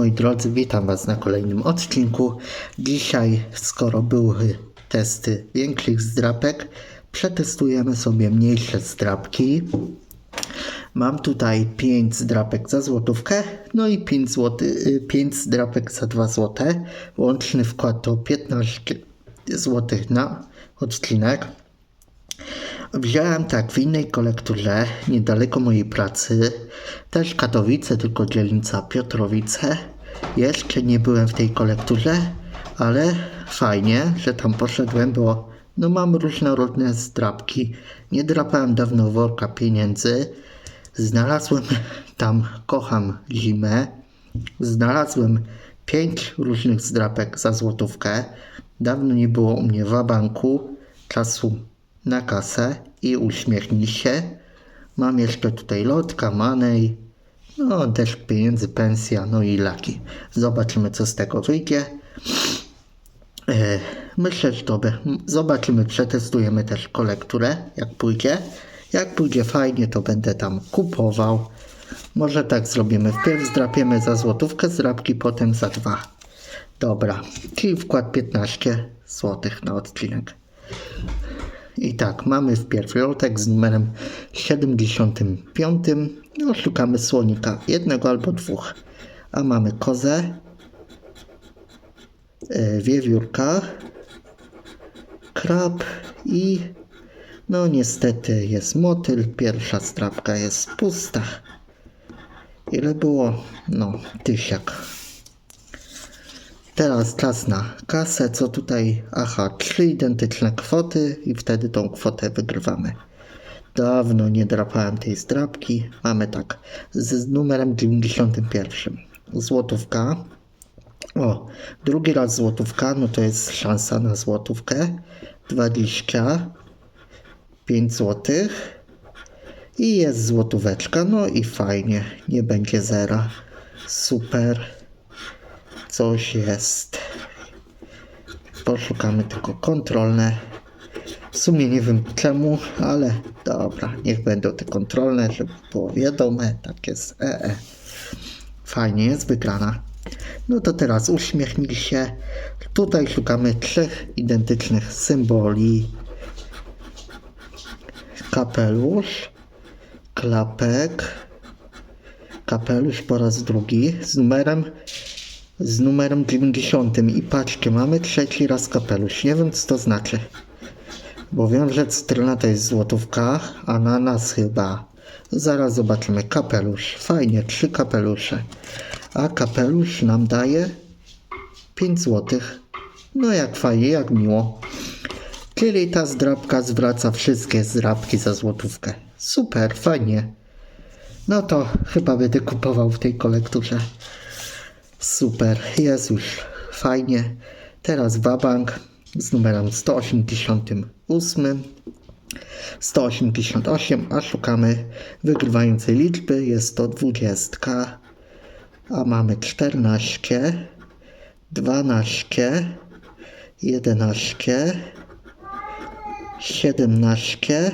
moi drodzy, witam Was na kolejnym odcinku. Dzisiaj, skoro były testy większych zdrapek, przetestujemy sobie mniejsze zdrapki. Mam tutaj 5 zdrapek za złotówkę, no i 5, złoty, y, 5 zdrapek za 2 złote. Łączny wkład to 15 zł na odcinek. Wziąłem tak w innej kolekturze, niedaleko mojej pracy, też Katowice, tylko dzielnica Piotrowice. Jeszcze nie byłem w tej kolekturze, ale fajnie, że tam poszedłem, bo no mam różnorodne zdrapki. Nie drapałem dawno worka pieniędzy. Znalazłem tam, kocham zimę. Znalazłem pięć różnych zdrapek za złotówkę. Dawno nie było u mnie w banku czasu na kasę i uśmiechnij się. Mam jeszcze tutaj lotka, manej, no deszcz pieniędzy, pensja, no i laki. Zobaczymy co z tego wyjdzie. E, Myślę, że dobre. Zobaczymy, przetestujemy też kolekturę, jak pójdzie. Jak pójdzie fajnie, to będę tam kupował. Może tak zrobimy. Wpierw zdrapiemy za złotówkę zdrapki, potem za dwa. Dobra, czyli wkład 15 zł na odcinek. I tak, mamy wpierw lotek z numerem 75. No, szukamy słonika, jednego albo dwóch. A mamy kozę, e, wiewiórka, krab i no niestety jest motyl. Pierwsza strapka jest pusta. Ile było? No, tysiak. Teraz czas na kasę, co tutaj? Aha, trzy identyczne kwoty i wtedy tą kwotę wygrywamy. Dawno nie drapałem tej zdrapki. Mamy tak, z numerem 91. Złotówka. O, drugi raz złotówka, no to jest szansa na złotówkę. 20, 5 złotych. I jest złotóweczka, no i fajnie, nie będzie zera. Super. Coś jest. Poszukamy tylko kontrolne. W sumie nie wiem czemu, ale dobra, niech będą te kontrolne, żeby było wiadome. Tak jest. E, e. Fajnie jest wygrana. No to teraz uśmiechnij się. Tutaj szukamy trzech identycznych symboli. Kapelusz, klapek, kapelusz po raz drugi z numerem z numerem 90 i patrzcie, mamy trzeci raz kapelusz. Nie wiem co to znaczy. Bo wiem, że cytryna to jest złotówka, ananas chyba. Zaraz zobaczymy. Kapelusz. Fajnie, trzy kapelusze. A kapelusz nam daje 5 złotych. No jak fajnie, jak miło. Czyli ta zdrabka zwraca wszystkie zdrabki za złotówkę. Super, fajnie. No to chyba będę kupował w tej kolekturze. Super, jest już fajnie. Teraz wabank z numerem 188. 188, a szukamy wygrywającej liczby. Jest to 20, a mamy 14, 12, 11, 17,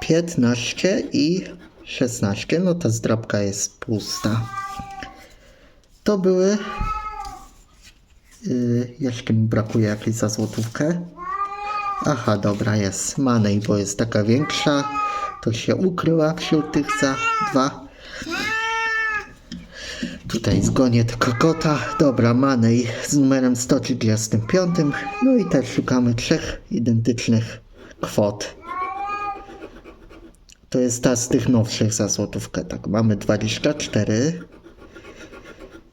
15 i 16. No ta zdrabka jest pusta. To były. Yy, jeszcze mi brakuje jakiejś za złotówkę. Aha, dobra, jest. Manej, bo jest taka większa. To się ukryła wśród tych za dwa. Tutaj zgonię tylko kota. Dobra, Manej z numerem 135. No i też szukamy trzech identycznych kwot. To jest ta z tych nowszych za złotówkę. Tak, mamy 24.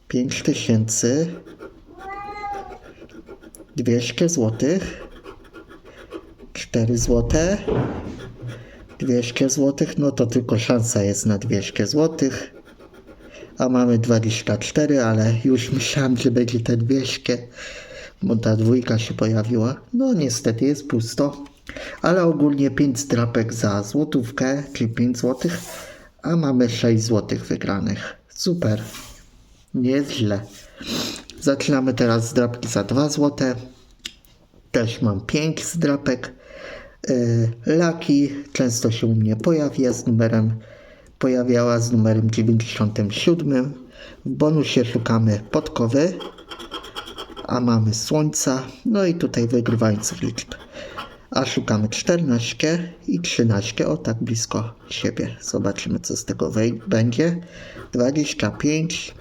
5 tysięcy 200 złotych 4 złote 200 złotych no to tylko szansa jest na 200 złotych a mamy 24 ale już myślałem że będzie te 200 bo ta dwójka się pojawiła. No niestety jest pusto ale ogólnie 5 drapek za złotówkę czyli 5 złotych a mamy 6 złotych wygranych. Super nie jest źle. Zaczynamy teraz z drapki za 2 zł. Też mam 5 zdrapek. Yy, Laki często się u mnie pojawia z numerem, pojawiała z numerem 97. W bonusie szukamy podkowy, a mamy słońca, no i tutaj wygrywających liczb. A szukamy 14 i 13, o tak blisko siebie. Zobaczymy co z tego będzie. 25,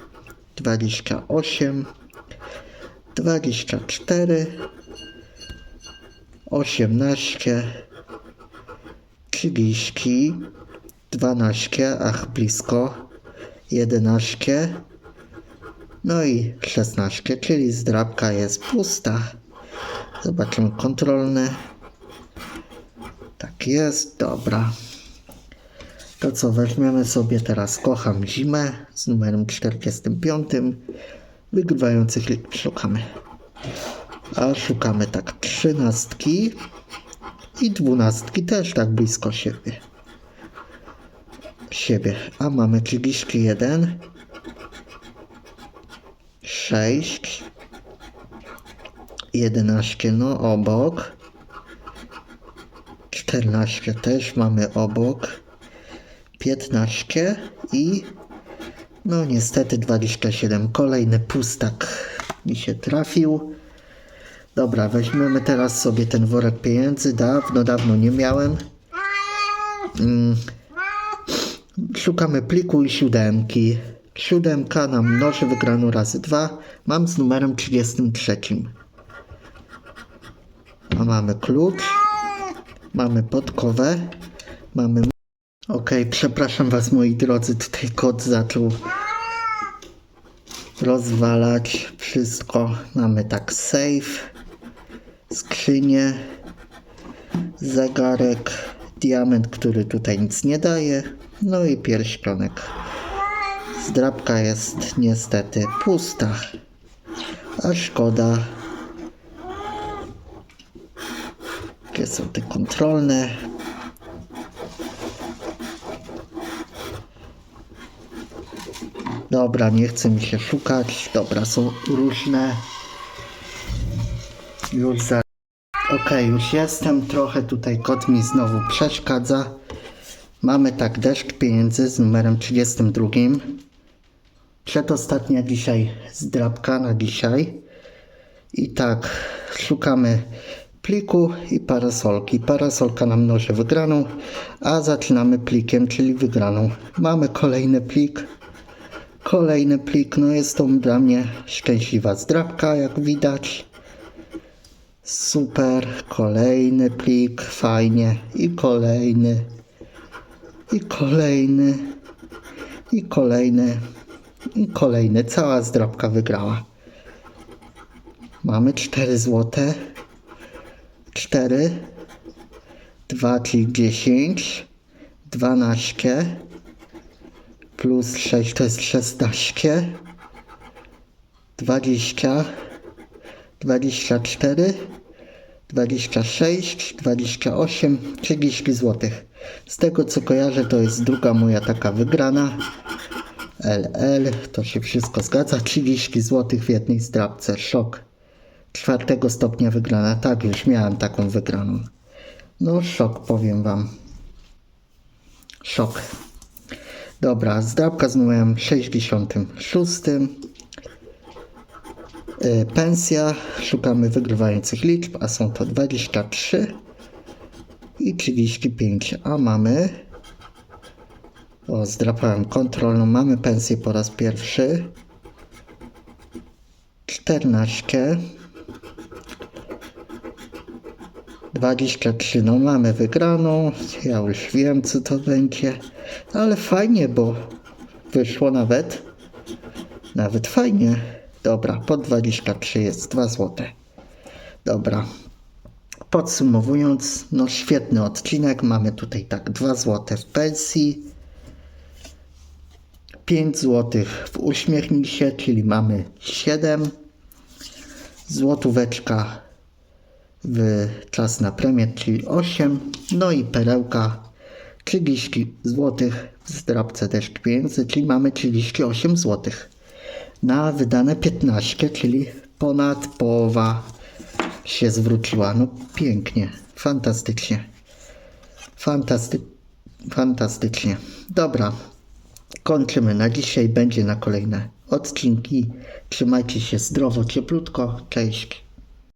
28, 24, 18, 30, 12, ach blisko, 11, no i 16, czyli zdrabka jest pusta. Zobaczymy kontrolne. Tak jest, dobra. To co, weźmiemy sobie teraz Kocham Zimę z numerem 45. Wygrywających liczb szukamy. A szukamy tak trzynastki i dwunastki też tak blisko siebie. Siebie. A mamy 31, 6, 11 no obok. 14 też mamy obok. 15 i no niestety 27. Kolejny pustak mi się trafił. Dobra, weźmiemy teraz sobie ten worek pieniędzy. Dawno, dawno nie miałem. Mm. Szukamy pliku i siódemki. Siódemka na mnoży wygraną razy dwa. Mam z numerem 33. A mamy klucz. Mamy podkowę. Mamy. Okej, przepraszam Was moi drodzy, tutaj kot zaczął rozwalać wszystko. Mamy tak safe, skrzynię, zegarek, diament, który tutaj nic nie daje, no i pierścionek. Zdrabka jest niestety pusta, a szkoda. Gdzie są te kontrolne? Dobra, nie chce mi się szukać. Dobra, są różne. Już za. Okej, już jestem. Trochę tutaj kot mi znowu przeszkadza. Mamy tak deszcz pieniędzy z numerem 32. Przedostatnia dzisiaj zdrabka na dzisiaj. I tak, szukamy pliku i parasolki. Parasolka nam mnoży wygraną, a zaczynamy plikiem, czyli wygraną. Mamy kolejny plik. Kolejny plik, no jest to dla mnie szczęśliwa zdrabka, jak widać. Super, kolejny plik, fajnie. I kolejny, i kolejny, i kolejny, i kolejny. Cała zdrabka wygrała. Mamy 4 złote. 4, 2, czyli 10, 12, plus 6 to jest 16, 20, 24, 26, 28, 30 zł. Z tego co kojarzę, to jest druga moja taka wygrana. LL, to się wszystko zgadza. 30 zł w jednej zdrabce. Szok. Czwartego stopnia wygrana. Tak, już miałem taką wygraną. No, szok, powiem wam. Szok. Dobra, zdrabka z numerem 66. Y, Pensja. Szukamy wygrywających liczb, a są to 23 i 35. A mamy. O, zdrapałem kontrolną. Mamy pensję po raz pierwszy. 14. 23, no mamy wygraną. Ja już wiem, co to będzie. Ale fajnie, bo wyszło nawet. Nawet fajnie. Dobra, po 23 jest 2 złote. Dobra. Podsumowując, no świetny odcinek. Mamy tutaj tak 2 złote w pensji. 5 zł w uśmiechnij się, czyli mamy 7. Złotóweczka w czas na premię, czyli 8. No i perełka 30 zł w zdrabce deszcz pieniędzy, czyli mamy 38 zł. Na wydane 15, czyli ponad połowa się zwróciła. No pięknie, fantastycznie. Fantasty fantastycznie. Dobra. kończymy na dzisiaj. Będzie na kolejne odcinki. Trzymajcie się zdrowo, cieplutko. Cześć.